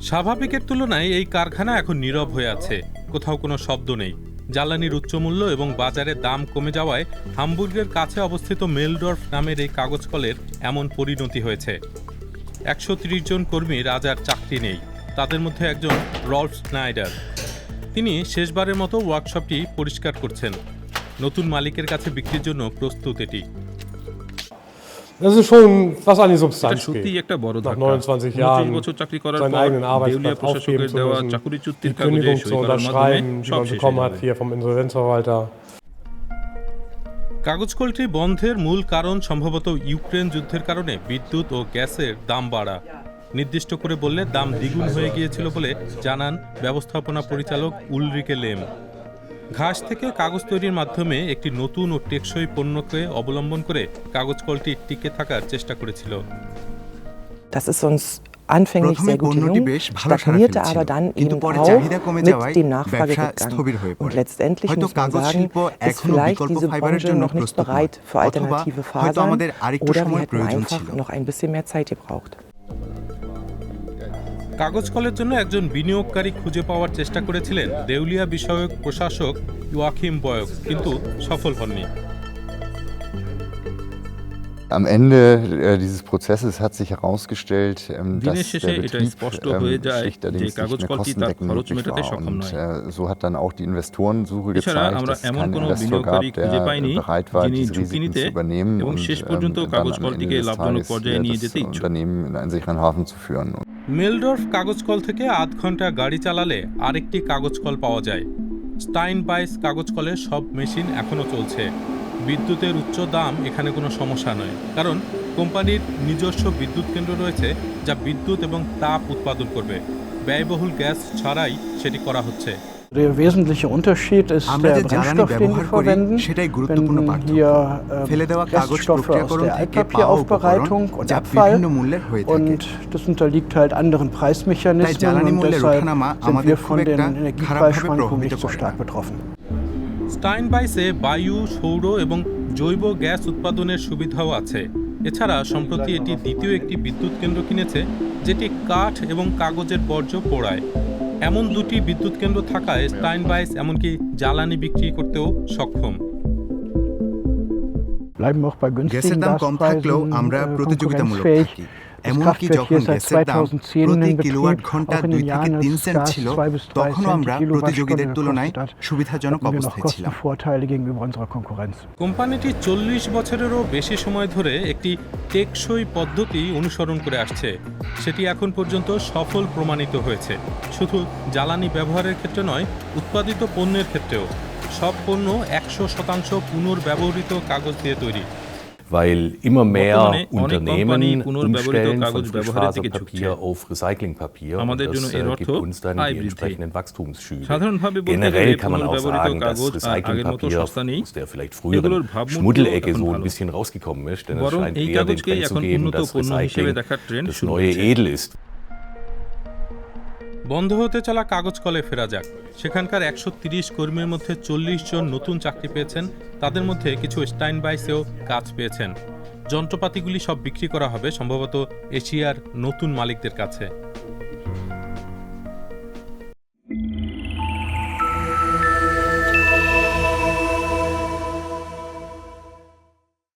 স্বাভাবিকের তুলনায় এই কারখানা এখন নীরব হয়ে আছে। কোথাও কোনো শব্দ নেই। জ্বালানির উচ্চমূল্য এবং বাজারে দাম কমে যাওয়ায় হামবুর্গের কাছে অবস্থিত মেলডর্ফ নামের এই কাগজ কলের এমন পরিণতি হয়েছে। একশো ত্রিশ জন কর্মীর আজ আর চাকরি নেই। তাদের মধ্যে একজন রল্ফ স্নাইডার। তিনি শেষবারের মতো ওয়ার্কশপটি পরিষ্কার করছেন। নতুন মালিকের কাছে বিক্রির জন্য প্রস্তুত এটি। Das ist schon was an die Substanz geht. একটা বড় Nach ধাক্কা 29 29 Jahren বছর চাকরি করার seinen পর eigenen Arbeitsplatz aufgeben zu müssen, চাকরি die চুক্তির কাগজে Kündigung সই zu করার মাধ্যমে unterschreiben, die সব man bekommen hat hier vom Insolvenzverwalter. কাগজ কলটি বন্ধের মূল কারণ সম্ভবত ইউক্রেন যুদ্ধের কারণে বিদ্যুৎ ও গ্যাসের দাম বাড়া নির্দিষ্ট করে বললে দাম দ্বিগুণ হয়ে গিয়েছিল বলে জানান ব্যবস্থাপনা পরিচালক উলরিকে লেম ঘাস থেকে কাগজ তৈরির মাধ্যমে একটি নতুন ও টেকসই পণ্যকে অবলম্বন করে কাগজ কলটি টিকে থাকার চেষ্টা করেছিল Das ist uns anfänglich প্রথমে sehr gut পণ্যটি gelungen, বেশ ভালো সাড়া stagnierte ফেলছিল aber dann কিন্তু eben পরে auch চাহিদা কমে mit যাওয়ায় dem Nachfrage ব্যবসা স্থবির হয়ে gegangen. পড়ে Und letztendlich হয়তো muss man কাগজ sagen, শিল্প ist এখনও vielleicht বিকল্প diese ফাইবারের Branche জন্য noch nicht প্রস্তুত নয় bereit für অথবা alternative হয়তো Fasern আমাদের আরেকটু oder wir সময় hätten প্রয়োজন einfach ছিল noch ein bisschen mehr Zeit gebraucht. কাগজ কলের জন্য একজন বিনিয়োগকারী খুঁজে পাওয়ার চেষ্টা করেছিলেন দেউলিয়া বিষয়ক প্রশাসক ইওয়াকিম বয়ক কিন্তু সফল হননি Am Ende äh, dieses Prozesses hat sich herausgestellt, ähm, দিনের dass শেষে der এটা Betrieb স্পষ্ট ähm, হয়ে যায় schlichterdings যে nicht কাগজ mehr কলটি তার kostendeckend খরচ möglich মেটাতে war. সক্ষম Und নয় äh, so hat dann auch die Investorensuche এছাড়া gezeigt, আমরা dass es এমন keinen কোনো Investor বিনিয়োগকারী gab, খুঁজে der পাইনি bereit war, যিনি diese ঝুঁকি Risiken নিতে zu übernehmen এবং und শেষ ähm, পর্যন্ত dann কাগজ am Ende কলটিকে des লাভজনক Tages পর্যায়ে äh, নিয়ে das যেতে ইচ্ছুক Unternehmen in einen sicheren Hafen zu führen. মেলডর্ফ কাগজকল থেকে আধ ঘণ্টা গাড়ি চালালে আরেকটি কাগজকল পাওয়া যায়। স্টাইন বাইস কাগজ কলের সব মেশিন এখনও চলছে। বিদ্যুতের উচ্চ দাম এখানে কোনো সমস্যা নয়। কারণ কোম্পানির নিজস্ব বিদ্যুৎ কেন্দ্র রয়েছে যা বিদ্যুৎ এবং তাপ উৎপাদন করবে। ব্যয়বহুল গ্যাস ছাড়াই সেটি করা হচ্ছে। Der wesentliche Unterschied ist আমরা der যে জ্বালানি Brennstoff, den wir ব্যবহার করি verwenden. সেটাই Wenn গুরুত্বপূর্ণ পার্থক্য ফেলে äh, দেওয়া কাগজ Reststoffe aus প্রক্রিয়াকরণ der থেকে পাওয়া Altpapieraufbereitung und যা Abfall বিভিন্ন মূল্যের হয়ে থাকে und das unterliegt halt anderen Preismechanismen und deshalb sind wir von den Energiepreisschwankungen nicht so stark betroffen. স্টাইন বাইসে বায়ু সৌর এবং জৈব গ্যাস উৎপাদনের সুবিধাও আছে এছাড়া সম্প্রতি এটি দ্বিতীয় একটি বিদ্যুৎ কেন্দ্র কিনেছে যেটি কাঠ এবং কাগজের বর্জ্য পোড়ায় এমন দুটি বিদ্যুৎ কেন্দ্র থাকায় স্টাইন বাইস এমনকি জ্বালানি বিক্রি করতেও সক্ষম। গ্যাসের দাম কম থাকলেও আমরা äh, প্রতিযোগিতামূলক থাকি। এমনকি যখন গ্যাসের দাম প্রতি ঘণ্টা দুই থেকে তিন সেন্ট ছিল 2 bis 3 তখনও আমরা প্রতিযোগীদের তুলনায় সুবিধাজনক অবস্থায় ছিলাম. কোম্পানিটি চল্লিশ বছরেরও বেশি সময় ধরে একটি টেকসই পদ্ধতি অনুসরণ করে আসছে। সেটি এখন পর্যন্ত সফল প্রমাণিত হয়েছে। শুধু জ্বালানি ব্যবহারের ক্ষেত্রে নয় উৎপাদিত পণ্যের ক্ষেত্রেও। সব পণ্য একশো শতাংশ পুনর্ব্যবহৃত কাগজ দিয়ে তৈরি। weil immer mehr Unternehmen umstellen von Frischfaserpapier auf Recyclingpapier. Und das äh, gibt uns dann die entsprechenden Wachstumsschübe. Generell kann man auch sagen, dass Recyclingpapier aus der vielleicht früheren Schmuddelecke so ein bisschen rausgekommen ist, denn es scheint eher den Trend zu geben, dass Recycling das neue Edel ist. বন্ধ হতে চলা কাগজ কলে ফেরা যাক। সেখানকার একশো তিরিশ কর্মীর মধ্যে চল্লিশ জন নতুন চাকরি পেয়েছেন। তাদের মধ্যে কিছু স্টাইন বাইসেও কাজ পেয়েছেন। যন্ত্রপাতিগুলি সব বিক্রি করা হবে, সম্ভবত এশিয়ার নতুন মালিকদের কাছে।